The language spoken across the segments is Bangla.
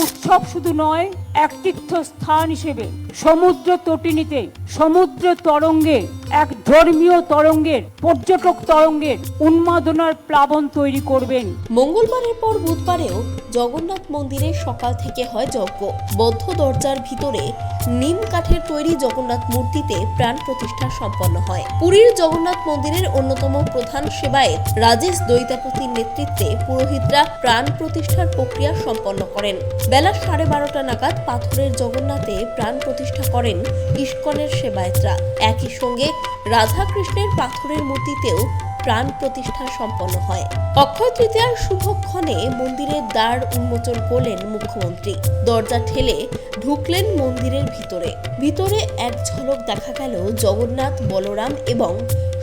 উৎসব শুধু নয় এক তীর্থস্থান হিসেবে সমুদ্র তটিনীতে সমুদ্র তরঙ্গে, এক ধর্মীয় তরঙ্গের, পর্যটক তরঙ্গের উন্মাদনার প্লাবন তৈরি করবেন। মঙ্গলবারের পর বুধবারেও জগন্নাথ মন্দিরে সকাল থেকে হয় যজ্ঞ। বদ্ধ দরজার ভিতরে নিম কাঠের তৈরি জগন্নাথ মূর্তিতে প্রাণ প্রতিষ্ঠা সম্পন্ন হয়। পুরীর জগন্নাথ মন্দিরের অন্যতম প্রধান সেবায়েত রাজেশ দৈতাপতির নেতৃত্বে পুরোহিতরা প্রাণ প্রতিষ্ঠার প্রক্রিয়া সম্পন্ন করেন। বেলা সাড়ে বারোটা নাগাদ পাথরের জগন্নাথে প্রাণ প্রতিষ্ঠা করেন ইস্কনের সেবায়েতরা একই সঙ্গে রাধাকৃষ্ণের পাথরের মূর্তিতেও প্রাণ প্রতিষ্ঠা সম্পন্ন হয়। অক্ষয় তৃতীয়ার শুভক্ষণে মন্দিরের দ্বার উন্মোচন করলেন মুখ্যমন্ত্রী। দরজা ঠেলে ঢুকলেন মন্দিরের ভিতরে। ভিতরে এক ঝলক দেখা গেল জগন্নাথ, বলরাম এবং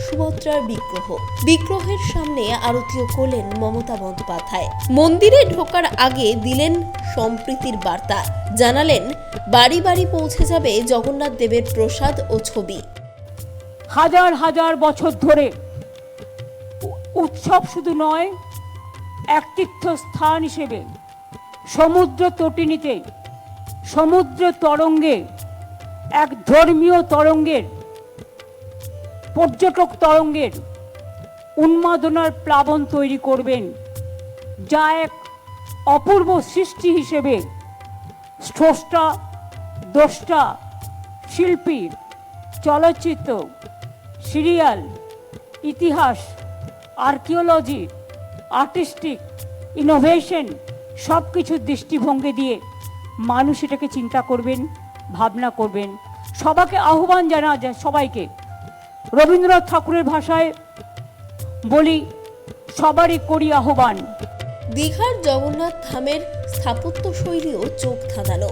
সুভদ্রার বিগ্রহ। বিগ্রহের সামনে আরতিও করলেন মমতা বন্দ্যোপাধ্যায়। মন্দিরে ঢোকার আগে দিলেন সম্প্রীতির বার্তা। জানালেন, বাড়ি বাড়ি পৌঁছে যাবে জগন্নাথ দেবের প্রসাদ ও ছবি। হাজার হাজার বছর ধরে উৎসব শুধু নয়, এক তীর্থস্থান হিসেবে সমুদ্র তটিনীতে, সমুদ্র তরঙ্গে, এক ধর্মীয় তরঙ্গের পর্যটক তরঙ্গের উন্মাদনার প্লাবন তৈরি করবেন, যা এক অপূর্ব সৃষ্টি হিসেবে স্রষ্টা, দ্রষ্টা, শিল্পী, চলচ্চিত্র, সিরিয়াল, ইতিহাস, আর্কিওলজি, আর্টিস্টিক, ইনোভেশন সব কিছুর দৃষ্টিভঙ্গি দিয়ে মানুষ এটাকে চিন্তা করবেন, ভাবনা করবেন। সবাইকে আহ্বান জানা যায় সবাইকে। রবীন্দ্রনাথ ঠাকুরের ভাষায় বলি, সবারই করি আহ্বান। দীঘার জগন্নাথ ধামের স্থাপত্য শৈলীও চোখ ধাঁধানো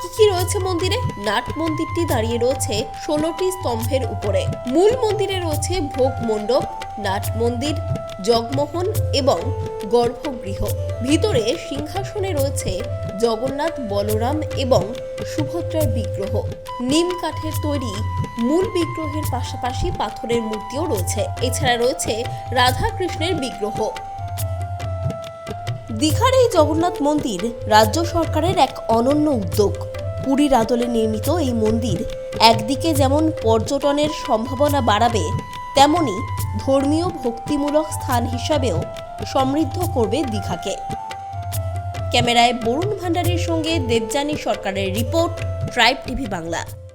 কি কি রয়েছে মন্দিরে? নাট মন্দিরটি দাঁড়িয়ে রয়েছে ষোলোটি স্তম্ভের উপরে। মূল মন্দিরে রয়েছে ভোগ মণ্ডপ, নাট মন্দির জগমোহন এবং গর্ভগৃহ। ভিতরে সিংহাসনে রয়েছে জগন্নাথ, বলরাম এবং সুভদ্রার বিগ্রহ। নিম কাঠের তৈরি মূল বিগ্রহের পাশাপাশি পাথরের মূর্তিও রয়েছে। এছাড়া রয়েছে রাধা কৃষ্ণের বিগ্রহ। দীঘার এই জগন্নাথ মন্দির রাজ্য সরকারের এক অনন্য উদ্যোগ। পুরীর আদলে নির্মিত এই মন্দির একদিকে যেমন পর্যটনের সম্ভাবনা বাড়াবে তেমনি ধর্মীয় ভক্তিমূলক স্থান হিসাবেও সমৃদ্ধ করবে দীঘাকে। ক্যামেরায় বরুণ ভান্ডারের সঙ্গে দেবযানী সরকারের রিপোর্ট ট্রাইব টিভি বাংলা।